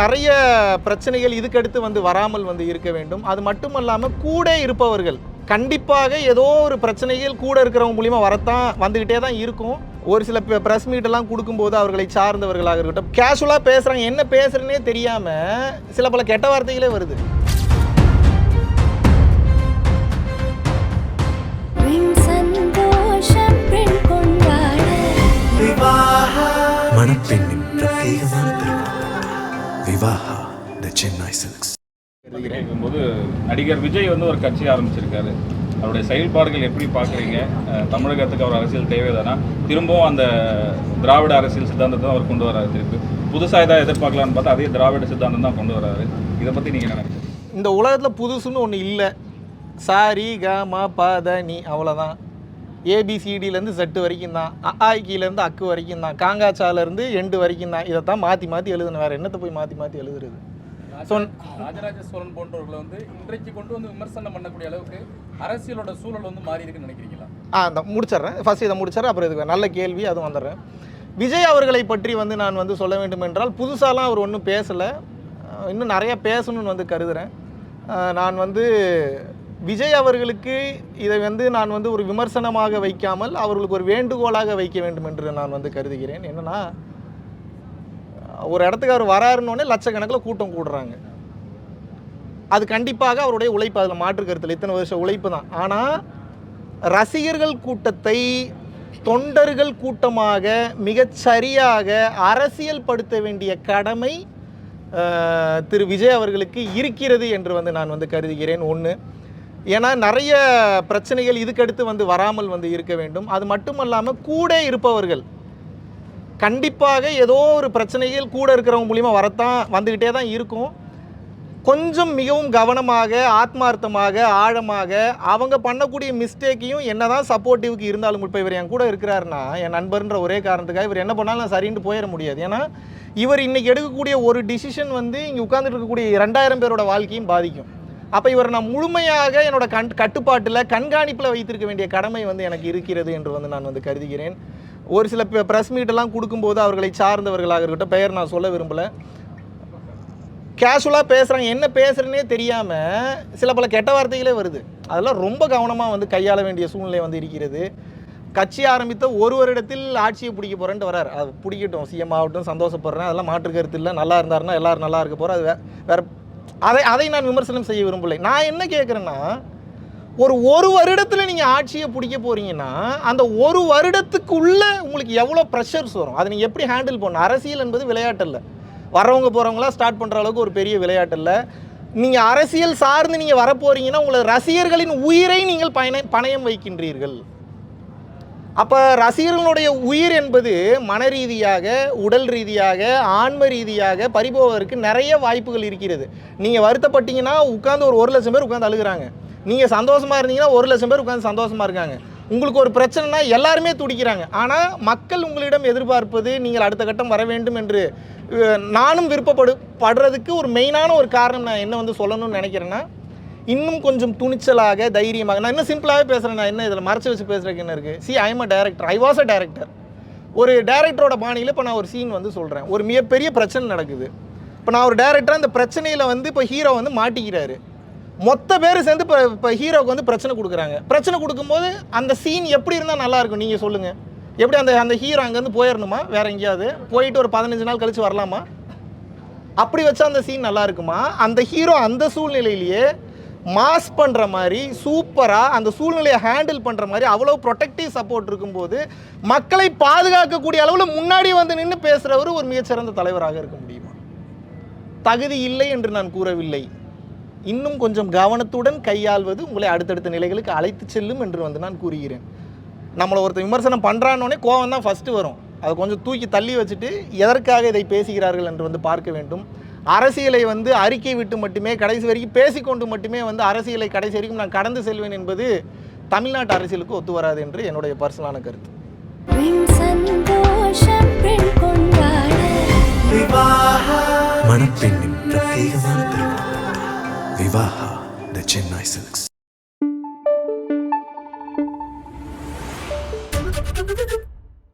நிறைய பிரச்சனைகள் இதுக்கடுத்து வந்து வராமல் வந்து இருக்க வேண்டும். அது மட்டுமல்லாமல் கூட இருப்பவர்கள் கண்டிப்பாக ஏதோ ஒரு பிரச்சனைகள் கூட இருக்கிறவங்க மூலியமா வரத்தான் வந்துக்கிட்டே தான் இருக்கும். ஒரு சில ப்ரெஸ் மீட் எல்லாம் கொடுக்கும்போது அவர்களை சார்ந்தவர்களாக இருக்கட்டும். கேஷுவலாக பேசுகிறாங்க என்ன பேசுறேன்னே தெரியாமல் சில பல கெட்ட வார்த்தைகளே வருது. மணப்பெண்ணின் பிரத்யேகமான திருமணம் விவாஹா த சென்னை சில்க்ஸ் கேட்கும்போது நடிகர் விஜய் வந்து ஒரு கட்சி ஆரம்பிச்சிருக்காரு. அவருடைய செயல்பாடுகள் எப்படி பார்க்குறீங்க? தமிழகத்துக்கு அவர் அரசியல் தேவைதானா? திரும்பவும் அந்த திராவிட அரசியல் சித்தாந்தத்தை அவர் கொண்டு வராரு திருப்பி. புதுசாக ஏதாவது எதிர்பார்க்கலான்னு பார்த்தா அதே திராவிட சித்தாந்தம் தான் கொண்டு வராரு. இதை பற்றி நீங்கள் என்ன நினைக்கிறீங்க? இந்த உலகத்தில் புதுசுன்னு ஒன்று இல்லை. சாரி க ம ப த நீ அவ்வளோதான் ஏபிசிடிலேருந்து செட்டு வரைக்கும் தான் அஆக்கிலேருந்து அக்கு வரைக்கும் தான் காங்காச்சாலேருந்து எண்டு வரைக்கும் தான் இதைத்தான் மாற்றி மாற்றி எழுதணும் வேறு என்னத்தை போய் மாற்றி மாற்றி எழுதுறது? ஸோ ராஜராஜ சோழன் போன்றவர்களை வந்து இன்றைக்கு கொண்டு வந்து விமர்சனம் பண்ணக்கூடிய அளவுக்கு அரசியலோட சூழல் வந்து மாறி இருக்குன்னு நினைக்கிறீங்களா? ஆ இந்த முடிச்சிடுறேன். ஃபர்ஸ்ட் இதை முடிச்சிடுறேன். அப்புறம் இதுக்கு நல்ல கேள்வி அதுவும் வந்துடுறேன். விஜய் அவர்களை பற்றி வந்து நான் வந்து சொல்ல வேண்டும் என்றால் புதுசாலாம் அவர் ஒன்றும் பேசலை. இன்னும் நிறைய பேசணும்னு வந்து கருதுகிறேன் நான் வந்து விஜய் அவர்களுக்கு இதை வந்து நான் வந்து ஒரு விமர்சனமாக வைக்காமல் அவர்களுக்கு ஒரு வேண்டுகோளாக வைக்க வேண்டும் என்று நான் வந்து கருதுகிறேன். என்னன்னா ஒரு இடத்துக்கு அவர் வராருன்னொடனே லட்சக்கணக்கில் கூட்டம் கூடுறாங்க. அது கண்டிப்பாக அவருடைய உழைப்பு அதில் மாற்று கருத்தில் இத்தனை வருஷம் உழைப்பு தான். ஆனால் ரசிகர்கள் கூட்டத்தை தொண்டர்கள் கூட்டமாக மிகச்சரியாக அரசியல் படுத்த வேண்டிய கடமை திரு விஜய் அவர்களுக்கு இருக்கிறது என்று வந்து நான் வந்து கருதுகிறேன். ஒன்று ஏன்னா நிறைய பிரச்சனைகள் இதுக்கடுத்து வந்து வராமல் வந்து இருக்க வேண்டும். அது மட்டுமல்லாமல் கூட இருப்பவர்கள் கண்டிப்பாக ஏதோ ஒரு பிரச்சனைகள் கூட இருக்கிறவங்க மூலிமா வரத்தான் வந்துக்கிட்டே தான் இருக்கும். கொஞ்சம் மிகவும் கவனமாக ஆத்மார்த்தமாக ஆழமாக அவங்க பண்ணக்கூடிய மிஸ்டேக்கையும் என்ன தான் சப்போர்ட்டிவ்க்கு இருந்தாலும் இப்போ இவர் என் கூட இருக்கிறாருன்னா என் நண்பர்ன்ற ஒரே காரணத்துக்காக இவர் என்ன பண்ணாலும் நான் சரின்ட்டு போயிட முடியாது. ஏன்னா இவர் இன்றைக்கி எடுக்கக்கூடிய ஒரு டிசிஷன் வந்து இங்கே உட்காந்துட்டு இருக்கக்கூடிய ரெண்டாயிரம் பேரோட வாழ்க்கையும் பாதிக்கும். அப்போ இவர் நான் முழுமையாக என்னோட கண் கட்டுப்பாட்டில் கண்காணிப்பில் வைத்திருக்க வேண்டிய கடமை வந்து எனக்கு இருக்கிறது என்று வந்து நான் வந்து கருதுகிறேன். ஒரு சில ப்ரெஸ் மீட்டெல்லாம் கொடுக்கும்போது அவர்களை சார்ந்தவர்களாக இருக்கட்டும் பெயர் நான் சொல்ல விரும்பலை. கேஷுவலாக பேசுகிறாங்க என்ன பேசுகிறேனே தெரியாமல் சில பல கெட்ட வார்த்தைகளே வருது. அதெல்லாம் ரொம்ப கவனமாக வந்து கையாள வேண்டிய சூழ்நிலை வந்து இருக்கிறது. கட்சி ஆரம்பித்த ஒரு வருடத்தில் ஆட்சியை பிடிக்க போகிறேன்ட்டு வரார். அது பிடிக்கட்டும். சிஎம் ஆகட்டும் சந்தோஷப்படுறேன். அதெல்லாம் மாற்று கருத்து இல்லை. நல்லா இருந்தாருன்னா எல்லோரும் நல்லா இருக்க போகிறோம் அது வேறு அதை அதை நான் விமர்சனம் செய்ய விரும்பலை. நான் என்ன கேட்குறேன்னா ஒரு ஒரு வருடத்தில் நீங்கள் ஆட்சியை பிடிக்க போகிறீங்கன்னா அந்த ஒரு வருடத்துக்குள்ள உங்களுக்கு எவ்வளோ ப்ரெஷர்ஸ் வரும்? அதை நீங்கள் எப்படி ஹேண்டில் பண்ணணும்? அரசியல் என்பது விளையாட்டு இல்லை வரவங்க போகிறவங்களாம் ஸ்டார்ட் பண்ணுற அளவுக்கு ஒரு பெரிய விளையாட்டு இல்லை நீங்கள் அரசியல் சார்ந்து நீங்கள் வரப்போறீங்கன்னா உங்களை ரசிகர்களின் உயிரை நீங்கள் பயண பணயம் வைக்கின்றீர்கள். அப்போ ரசிகர்களுடைய உயிர் என்பது மன ரீதியாக உடல் ரீதியாக ஆன்ம ரீதியாக பறிபோவதற்கு நிறைய வாய்ப்புகள் இருக்கிறது. நீங்கள் வருத்தப்பட்டீங்கன்னா உட்காந்து ஒரு ஒரு லட்சம் பேர் உட்காந்து அழுகுறாங்க. நீங்கள் சந்தோஷமாக இருந்தீங்கன்னா ஒரு லட்சம் பேர் உட்காந்து சந்தோஷமாக இருக்காங்க. உங்களுக்கு ஒரு பிரச்சனைனா எல்லாருமே துடிக்கிறாங்க. ஆனால் மக்கள் உங்களிடம் எதிர்பார்ப்பது நீங்கள் அடுத்த கட்டம் வர வேண்டும் என்று நானும் விருப்பப்படு படுறதுக்கு ஒரு மெயினான ஒரு காரணம் நான் என்ன வந்து சொல்லணும்னு நினைக்கிறேன்னா இன்னும் கொஞ்சம் துணிச்சலாக தைரியமாக நான் இன்னும் சிம்பிளாகவே பேசுகிறேன் நான் என்ன இதில் மறைச்சி வச்சு பேசுறதுக்கு என்ன இருக்குது see I am a director I was a director ஒரு டேரக்டரோட பாணியில் இப்போ நான் ஒரு சீன் வந்து சொல்கிறேன் ஒரு மிகப்பெரிய பிரச்சனை நடக்குது. இப்போ நான் ஒரு டேரக்டராக அந்த பிரச்சனையில் வந்து இப்போ ஹீரோ வந்து மாட்டிக்கிறாரு. மொத்த பேர் சேர்ந்து இப்போ இப்போ ஹீரோவுக்கு வந்து பிரச்சனை கொடுக்குறாங்க. பிரச்சனை கொடுக்கும்போது அந்த சீன் எப்படி இருந்தால் நல்லாயிருக்கும் நீங்கள் சொல்லுங்கள் எப்படி அந்த அந்த ஹீரோ அங்கேருந்து போயிடணுமா வேற எங்கேயாவது? போயிட்டு ஒரு பதினஞ்சு நாள் கழிச்சு வரலாமா? அப்படி வச்சா அந்த சீன் நல்லா இருக்குமா? அந்த ஹீரோ அந்த சூழ்நிலையிலேயே மாஸ் பண்ணுற மாதிரி சூப்பராக அந்த சூழ்நிலையை ஹேண்டில் பண்ணுற மாதிரி அவ்வளோ ப்ரொடெக்டிவ் சப்போர்ட் இருக்கும்போது மக்களை பாதுகாக்கக்கூடிய அளவில் முன்னாடி வந்து நின்று பேசுகிறவர் ஒரு மிகச்சிறந்த தலைவராக இருக்க முடியுமா? தகுதி இல்லை என்று நான் கூறவில்லை. இன்னும் கொஞ்சம் கவனத்துடன் கையாள்வது உங்களை அடுத்தடுத்த நிலைகளுக்கு அழைத்து செல்லும் என்று வந்து நான் கூறுகிறேன். நம்மளை ஒருத்தர் விமர்சனம் பண்ணுறான்னொடனே கோவம் தான் ஃபஸ்ட்டு வரும். அதை கொஞ்சம் தூக்கி தள்ளி வச்சுட்டு எதற்காக இதை பேசுகிறார்கள் என்று வந்து பார்க்க வேண்டும். அரசியலை வந்து அறிக்கை விட்டு மட்டுமே கடைசி வரைக்கும் பேசிக்கொண்டு மட்டுமே வந்து அரசியலை கடைசி வரைக்கும் நான் கடந்து செல்வேன் என்பது தமிழ்நாட்டு அரசியலுக்கு ஒத்து வராது என்று என்னுடைய பர்சனலான கருத்து. மணப்பெண்ணின் பிரத்யேகமான திருமணம் விவாஹா த சென்னை சில்க்ஸ்